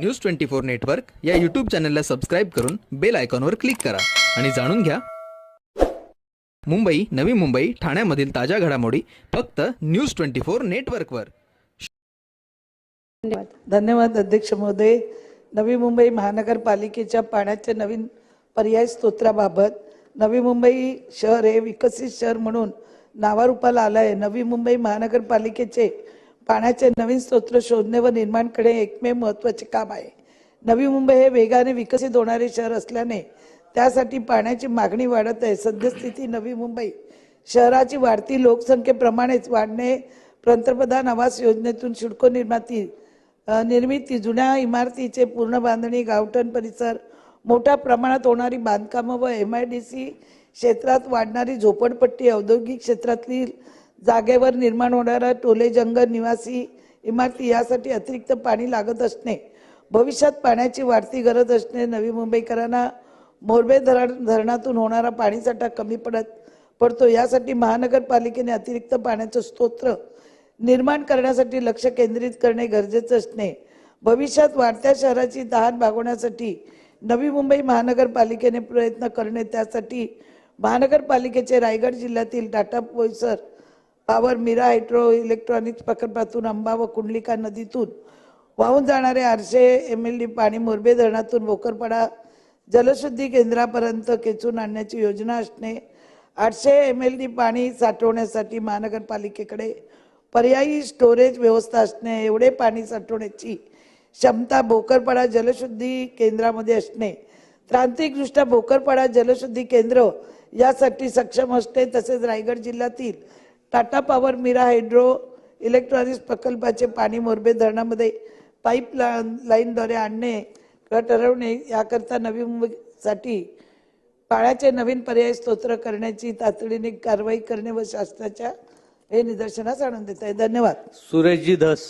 News twenty four network या YouTube चॅनलला subscribe करून बेल आयकॉनवर क्लिक करा. आणि जाणून घ्या. मुंबई नवी मुंबई ठाण्यामधील ताज्या घडामोडी फक्त न्यूज ट्वेंटी फोर नेटवर्कवर धन्यवाद. धन्यवाद अध्यक्ष महोदय. नवी मुंबई महानगरपालिकेच्या पाण्याच्या नवीन पर्याय स्तोत्राबाबत. नवी मुंबई शहर हे विकसित शहर म्हणून नावारूपाला आलं आहे नवी मुंबई महानगरपालिकेचे पाण्याचे नवीन स्तोत्र शोधणे व निर्माण करणे एकमेव महत्त्वाचे काम आहे. नवी मुंबई हे वेगाने विकसित होणारे शहर असल्याने त्यासाठी पाण्याची मागणी वाढत आहे. सद्यस्थिती नवी मुंबई शहराची वाढती लोकसंख्येप्रमाणेच वाढणे पंतप्रधान आवास योजनेतून सिडको निर्माती निर्मिती जुन्या इमारतीचे पूर्ण बांधणी गावठण परिसर मोठ्या प्रमाणात होणारी बांधकामं व एम आय डी सी क्षेत्रात वाढणारी झोपडपट्टी औद्योगिक क्षेत्रातील जागेवर निर्माण होणारा टोले जंगल निवासी इमारती यासाठी अतिरिक्त पाणी लागत असणे. भविष्यात पाण्याची वाढती गरज असणे. नवी मुंबईकरांना मोरबे धरण धरणातून होणारा पाणीसाठा कमी पडत पडतो. यासाठी महानगरपालिकेने अतिरिक्त पाण्याचं स्तोत्र निर्माण करण्यासाठी लक्ष केंद्रित करणे गरजेचं असणे. भविष्यात वाढत्या शहराची तहान भागवण्यासाठी नवी मुंबई महानगरपालिकेने प्रयत्न करणे. त्यासाठी महानगरपालिकेचे रायगड जिल्ह्यातील टाटा पोयसर पॉवर मीरा हायड्रो इलेक्ट्रॉनिक्स प्रकल्पातून अंबा व कुंडलिका नदीतून वाहून जाणारे आठशे एम एल डी पाणी मोरबे धरणातून भोकरपाडा जलशुद्धी केंद्रापर्यंत खेचून आणण्याची योजना असणे आठशे एम एल डी पाणी साठवण्यासाठी महानगरपालिकेकडे पर्यायी स्टोरेज व्यवस्था असणे एवढे पाणी साठवण्याची क्षमता भोकरपाडा जलशुद्धी केंद्रामध्ये असणे तांत्रिकदृष्ट्या भोकरपाडा जलशुद्धी केंद्र यासाठी सक्षम असणे तसेच रायगड जिल्ह्यातील टाटा पॉवर मिरा हायड्रो इलेक्ट्रॉनिक्स प्रकल्पाचे पाणी मोरबे धरणामध्ये पाईप लाईनद्वारे आणणे किंवा ठरवणे याकरता नवी मुंबईसाठी पाण्याचे नवीन पर्याय स्तोत्र करण्याची तातडीने कारवाई करणे व शासनाच्या हे निदर्शनास आणून देत आहे. धन्यवाद. सुरेशजी धस.